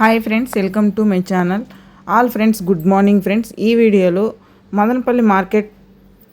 Hi friends welcome to my channel all friends good morning friends ఈ వీడియోలో Madanapalle market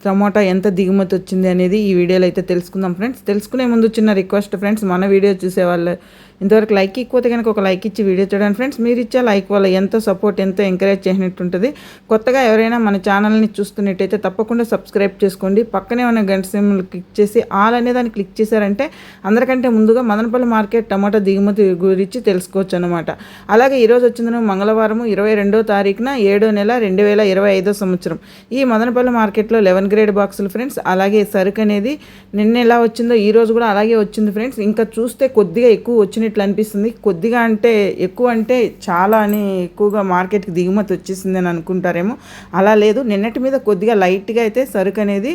tomato ఎంత దిగుమతి వచ్చింది అనేది ఈ వీడియోలో అయితే తెలుసుకుందాం ఫ్రెండ్స్ తెలుసుకునే ముందు చిన్న రిక్వెస్ట్ ఫ్రెండ్స్ మన వీడియో చూసే వాళ్ళు ఇంతవరకు లైక్ ఇకపోతే కనుక ఒక లైక్ ఇచ్చి వీడియో చూడండి ఫ్రెండ్స్ మీరు ఇచ్చే లైక్ వల్ల ఎంతో సపోర్ట్ ఎంతో ఎంకరేజ్ చేసినట్టు ఉంటుంది కొత్తగా ఎవరైనా మన ఛానల్ని చూస్తున్నట్టయితే తప్పకుండా సబ్స్క్రైబ్ చేసుకోండి. పక్కనే ఉన్న గంట సిమ్లు క్లిక్ చేసి ఆల్ అనే దాన్ని క్లిక్ చేశారంటే అందరికంటే ముందుగా మదనపల్లి మార్కెట్ టమాటా దిగుమతి గురించి తెలుసుకోవచ్చు అనమాట అలాగే ఈరోజు వచ్చింది మంగళవారం ఇరవై రెండో తారీఖున ఏడో నెల రెండు వేల ఇరవై ఐదో సంవత్సరం. ఈ మదనపల్లి మార్కెట్లో లెవెన్ గ్రేడ్ బాక్సులు ఫ్రెండ్స్ అలాగే సరుకు అనేది నిన్న ఎలా వచ్చిందో ఈ రోజు కూడా అలాగే వచ్చింది ఫ్రెండ్స్ ఇంకా చూస్తే కొద్దిగా ఎక్కువ వచ్చినట్లు అనిపిస్తుంది. కొద్దిగా అంటే ఎక్కువ అంటే చాలా అని ఎక్కువగా మార్కెట్కి దిగుమతి వచ్చేసింది అని అనుకుంటారేమో. అలా లేదు. నిన్నటి మీద కొద్దిగా లైట్గా అయితే సరుకు అనేది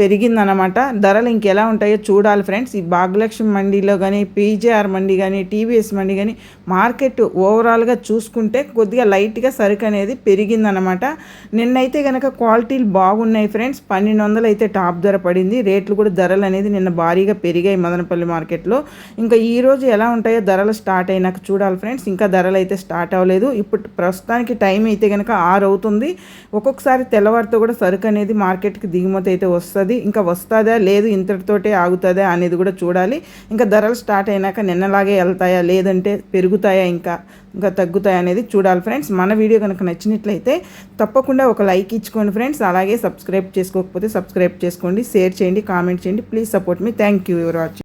పెరిగిందనమాట ధరలు ఇంకెలా ఉంటాయో చూడాలి ఫ్రెండ్స్. ఈ భాగ్యలక్ష్మి మండీలో కానీ పీజేఆర్ మండీ కానీ టీవీఎస్ మండీ కానీ మార్కెట్ ఓవరాల్గా చూసుకుంటే కొద్దిగా లైట్గా సరుకు అనేది పెరిగిందనమాట నిన్నైతే కనుక క్వాలిటీలు బాగున్నాయి ఫ్రెండ్స్. పన్నెండు వందలు అయితే టాప్ ధర పడింది. రేట్లు కూడా ధరలు అనేది నిన్న భారీగా పెరిగాయి మదనపల్లి మార్కెట్లో. ఇంకా ఈరోజు ఎలా ఉంటాయో ధరలు స్టార్ట్ అయినాక చూడాలి ఫ్రెండ్స్. ఇంకా ధరలు అయితే స్టార్ట్ అవ్వలేదు. ఇప్పుడు ప్రస్తుతానికి టైం అయితే కనుక ఆరు అవుతుంది ఒక్కొక్కసారి తెల్లవారితో కూడా సరుకు అనేది మార్కెట్కి దిగుమతి అయితే వస్తుంది. ఇంకా వస్తుందా? లేదు. ఇంతటితోటే ఆగుతుందా? అనేది కూడా చూడాలి. ఇంకా ధరలు స్టార్ట్ అయినాక నిన్నలాగే వెళ్తాయా? లేదంటే పెరుగుతాయా ఇంకా? ఇంకా తగ్గుతాయా అనేది చూడాలి ఫ్రెండ్స్. మన వీడియో కనుక నచ్చినట్లయితే తప్పకుండా ఒక లైక్ ఇచ్చుకోండి ఫ్రెండ్స్. అలాగే సబ్స్క్రైబ్ చేసుకోకపోతే సబ్స్క్రైబ్ చేసుకోండి షేర్ చేయండి కామెంట్ చేయండి. Please support me. Thank you your watching.